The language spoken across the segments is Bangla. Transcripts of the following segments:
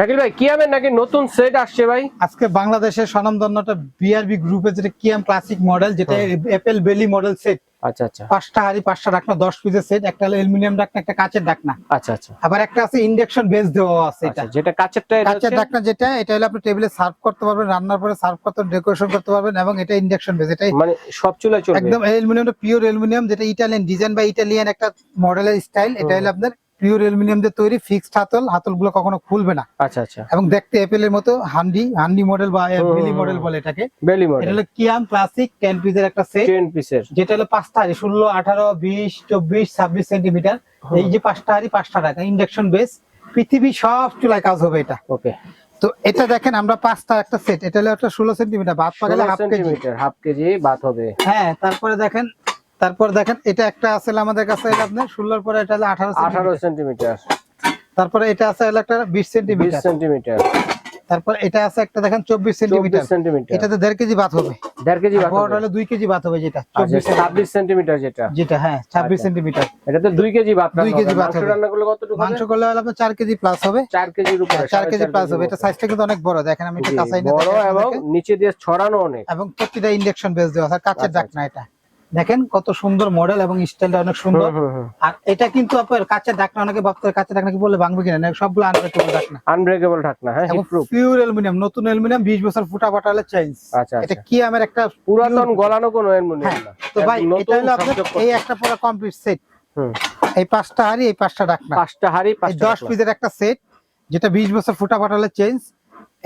শাকিল ভাই কি আমের নাকি নতুন সেট আসছে ভাই? আজকে বাংলাদেশের স্বনামধন্যটা বিআরবি গ্রুপের যেটা কিয়াম ক্লাসিক মডেল যেটা অ্যাপেল বেলি মডেল সেট আচ্ছা আচ্ছা। পাঁচটা হাড়ি পাঁচটা ডাকনা দশ পিসের সেট একটা হলো অ্যালুমিনিয়াম ডাকনা একটা কাঁচের ডাকনা। আচ্ছা আচ্ছা। আবার একটা আছে ইন্ডাকশন বেস দেওয়া আছে এটা। আচ্ছা, যেটা কাচেরটা কাঁচের হচ্ছে? ডাকনা যেটা এটা হলো আপনি টেবিলে সার্ভ করতে পারবেন রান্নার পরে সার্ভ করতে ডেকোরেশন করতে পারবেন এবং এটা ইন্ডাকশন বেস মানে সব চুলায় চলবে? একদম অ্যালুমিনিয়ামটা পিওর অ্যালুমিনিয়াম যেটা ইটালিয়ান ডিজাইন বা ইটালিয়ান একটা মডেলের স্টাইল এটা হলো আপনার পিওর অ্যালুমিনিয়াম দিয়ে তৈরি ফিক্সড হাতল হাতলগুলো কখনো খুলবে না। আচ্ছা আচ্ছা। এবং দেখতে অ্যাপেলের মতো হান্ডি হান্ডি মডেল বা বেলি মডেল বলে এটাকে। বেলি মডেল এটা হলো কিয়াম ক্লাসিক টেন পিসের একটা সেট টেন পিসের যেটা হলো পাঁচটা হাড়ি ষোলো আঠারো বিশ চব্বিশ ছাব্বিশ সেন্টিমিটার এই যে পাঁচটা হাড়ি পাঁচটা টাকা ইন্ডাকশন বেস পৃথিবী সব চুলায় কাজ হবে এটা। ওকে তো এটা দেখেন আমরা পাঁচটা একটা সেট এটা হলো একটা ষোলো সেন্টিমিটার বাদ পা গেলে half KG. Half KG Baat হবে। হ্যাঁ তারপরে দেখেন তারপর দেখেন এটা একটা আছে আমাদের কাছে হলো আপনার ষোলোর পরে এটা হলো আঠারো আঠারো সেন্টিমিটার তারপরে এটা আছে একটা বিশ সেন্টিমিটার সেন্টিমিটার তারপর এটা আছে একটা দেখেন চব্বিশ সেন্টিমিটার সেন্টিমিটার এটাতে দেড় কেজি ভাত হবে। দেড় কেজি বড়টা হবে। দুই কেজি ভাত হবে যেটা আচ্ছা ছাব্বিশ সেন্টিমিটার যেটা। যেটা হ্যাঁ ছাব্বিশ আচ্ছা। সেন্টিমিটার এটাতে দুই কেজি ভাত দুই কেজি ভাত। রান্না করলে কতটুকু মাংস করলে হলো আপনার চার কেজি প্লাস হবে। চার কেজির উপরে চার কেজি প্লাস হবে। এটা সাইজটা কিন্তু অনেক বড়। দেখেন আমি এটা কাঁচাই বড় এবং নিচে দিয়ে ছড়ানো অনেক। এবং প্রতিটা ইন্ডাকশন বেস দেওয়া আছে। কাঁচের আচ্ছা, ডাকনা এটা। দেখেন কত সুন্দর মডেল এবং স্টাইলটা অনেক সুন্দর। হুম, হুম, হুম। আর এটা কিন্তু আপনার কাঁচের ডাকনা অনেকে ভাবতে কাঁচের ডাকনা কি বললে ভাঙবে কিনা না সবগুলো আনব্রেকেবল ডাকনা আনব্রেকেবল ঢাকনা হ্যাঁ এবং পিওর অ্যালুমিনিয়াম নতুন অ্যালুমিনিয়াম 20 বছর ফুটা ফাটালে চেঞ্জ আচ্ছা এটা আচ্ছা। কি আমার একটা পুরাতন গলানো কোনো অ্যালুমিনিয়াম হ্যাঁ, না। তো ভাই এটা হলো আপনার এই একটা পুরো কমপ্লিট সেট হুম। এই পাঁচটা হাড়ি এই পাঁচটা ডাকনা পাঁচটা হাড়ি পাঁচটা দশ ঢাকনা। পিসের একটা সেট যেটা বিশ বছর ফুটা ফাটালে চেঞ্জ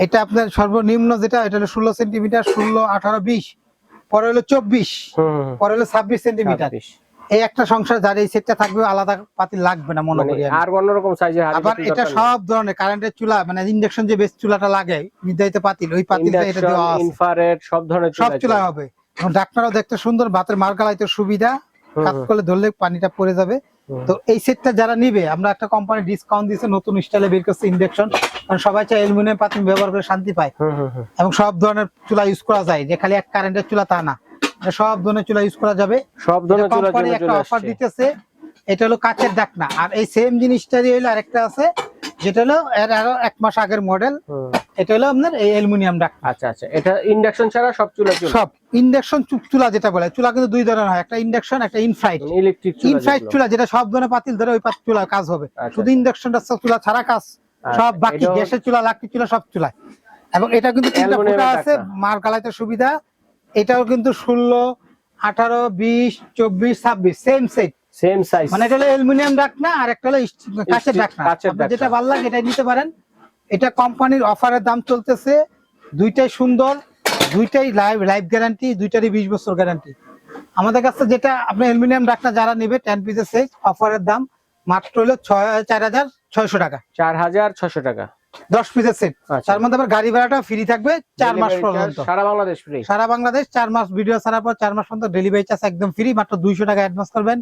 এটা আপনার সর্বনিম্ন যেটা এটা হলো ষোলো সেন্টিমিটার ষোলো আঠারো বিশ। পরে হলো চব্বিশ। পরে হলো ছাব্বিশ সেন্টিমিটার এই একটা সংসার যার এই সেটটা থাকবে আলাদা পাতি লাগবে না মনে মানে করি আর অন্যরকম সাইজে আবার এটা সব ধরনের কারেন্টের চুলা মানে ইন্ডাকশন যে বেস্ট চুলাটা লাগে নির্ধারিত পাতিল ওই পাতিলটা এটা দেওয়া আছে। ইনফ্রারেড সব ধরনের সব চুলা। হবে। ডাক্তারও দেখতে সুন্দর ভাতের মার গালাইতে সুবিধা কাজ করলে ধরলে পানিটা পড়ে যাবে। তো এই সেটটা যারা নিবে আমরা একটা কোম্পানি ডিসকাউন্ট দিয়েছে নতুন স্টাইলে বের করছে ইন্ডাকশন কারণ সবাই চায় অ্যালুমিনিয়াম পাতিল ব্যবহার করে শান্তি পায়। এবং সব ধরনের চুলা ইউজ করা যায় যে খালি এক কারেন্টের চুলা তা না। সব ধরনের চুলা ইউজ করা যাবে। সব ধরনের চুলা কোম্পানি একটা অফার দিতেছে এটা হলো কাচের ডাকনা। আর এই সেম জিনিসটারই হলো আরেকটা আছে যেটা হলো এর আরও এক মাস আগের মডেল। এটা হলো আপনার এই অ্যালুমিনিয়াম ডাকনা আচ্ছা আচ্ছা। এটা ইন্ডাকশন ছাড়া সব চুলা চলে? সব। ইন্ডাকশন চুলা যেটা বলে চুলা কিন্তু দুই ধরনের হয়। একটা ইন্ডাকশন একটা ইনফ্রাইট। ইলেকট্রিক চুলা ইনফ্রাইট চুলা যেটা সব ধরনের পাতিল ধরে ওই পাতিল চুলা কাজ হবে। আচ্ছা, শুধু ইন্ডাকশনটা চুলা ছাড়া কাজ। আচ্ছা, সব বাকি গ্যাসের চুলা লাকড়ি চুলা সব চুলা এবং এটা কিন্তু তিনটা ফুটা আছে। মার গালাইতে সুবিধা। এটাও কিন্তু ষোলো আঠারো বিশ চব্বিশ ছাব্বিশ সেম সেট সেম সাইজ মানে এটা হলো অ্যালুমিনিয়াম ডাকনা আর একটা হলো কাঁচের ডাকনা যেটা। ভালো লাগে এটাই নিতে পারেন। এটা কোম্পানির অফারের দাম চলতেছে দুইটাই সুন্দর দুইটাই লাইভ লাইফ গ্যারান্টি দুইটারই বিশ বছর গ্যারান্টি আমাদের কাছে যেটা আপনি অ্যালুমিনিয়াম ডাকনা যারা নেবে টেন পিসের সেট অফারের দাম মাত্র হলো ছয় চার হাজার ছয়শো টাকা। চার হাজার ছশো টাকা। দশ পিসের সেট আচ্ছা। তার মধ্যে আবার গাড়ি ভাড়াটা ফ্রি থাকবে চার মাস পর্যন্ত। সারা বাংলাদেশ ফ্রি সারা বাংলাদেশ চার মাস ভিডিও ছাড়ার পর চার মাস পর্যন্ত ডেলিভারি চার্জ একদম ফ্রি মাত্র দুইশো টাকা অ্যাডভান্স করবেন।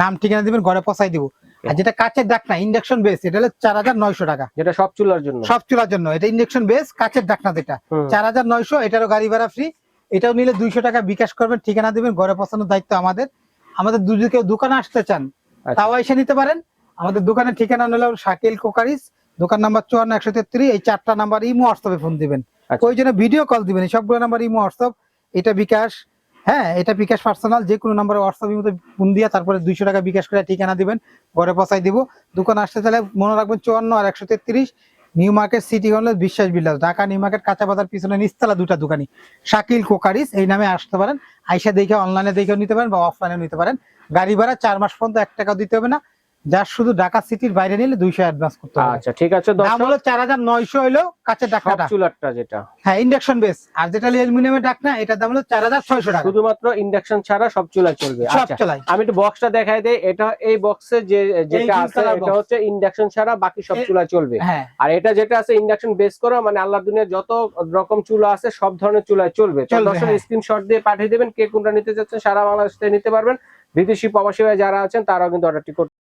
নাম ঠিকানা দিবেন ঘরে পৌঁছাই দিব। আর যেটা কাচের ডাকনা ইন্ডাকশন বেস এটা হলো চার হাজার নয়শো টাকা। যেটা সব চুলার জন্য। সব চুলার জন্য এটা ইন্ডাকশন বেস কাচের ডাকনা যেটা। চার হাজার নয়শো এটারও গাড়ি ভাড়া ফ্রি এটাও নিলে দুইশো টাকা বিকাশ করবেন ঠিকানা দিবেন ঘরে পৌঁছানোর দায়িত্ব আমাদের। আমাদের কেউ দোকানে আসতে চান আচ্ছা। তাও এসে নিতে পারেন। আমাদের দোকানের ঠিকানা হলো শাকিল কোকারিস দোকান নাম্বার চুয়ান্ন একশো তেত্রিশ এই চারটা নাম্বার ইমো হোয়াটসঅ্যাপে ফোন দিবেন। আচ্ছা। ওই জন্য ভিডিও কল দিবেন এই সবগুলো নাম্বার ইমো হোয়াটসঅ্যাপ এটা বিকাশ হ্যাঁ এটা বিকাশ পার্সোনাল, যে কোনো নাম্বার হোয়াটসঅ্যাপ মধ্যে ফোন দিয়ে তারপরে দুইশো টাকা বিকাশ করে ঠিকানা দিবেন, ঘরে পচাই দিব। দোকান আসতে চাইলে মনে রাখবেন চুয়ান্ন আর একশো তেত্রিশ, নিউ মার্কেট সিটি কলেজ বিশ্বাস বিলাস ঢাকা নিউ মার্কেট কাঁচা বাজার পিছনে নিস্তালা দুটা দোকানি শাকিল কোকারিস, এই নামে আসতে পারেন। আইসা দেখে অনলাইনে দেখেও নিতে পারেন বা অফলাইনেও নিতে পারেন। গাড়ি ভাড়া চার মাস পর্যন্ত এক টাকা দিতে হবে না। যার শুধু ঢাকা সিটির বাইরে নিলে দুইশো অ্যাডভান্স করতে হবে। আচ্ছা ঠিক আছে দাম হলো চার হাজার নয়শো কাঁচের সব চুলারটা যেটা। হ্যাঁ ইন্ডাকশন বেস আর যেটা অ্যালুমিনিয়ামের এটার দাম হলো চার হাজার ছয়শো টাকা। শুধুমাত্র ইন্ডাকশন ছাড়া সব চুলা চলবে। সব আচ্ছা আমি একটু বক্সটা দেখাই দেই। এটা এই বক্সে যে যেটা আছে এটা হচ্ছে ইন্ডাকশন ছাড়া বাকি সব চুলা চলবে। হ্যাঁ। আর এটা যেটা আছে ইন্ডাকশন বেস করা মানে আল্লাহ দুনিয়ার যত রকম চুলা আছে সব ধরনের চুলায় চলবে। দর্শক হ্যাঁ। স্ক্রিনশট দিয়ে পাঠিয়ে দেবেন কে কোনটা নিতে চাচ্ছেন সারা বাংলাদেশ নিতে পারবেন। বিদেশি প্রবাসী যারা আছেন তারাও কিন্তু অর্ডারটি করতে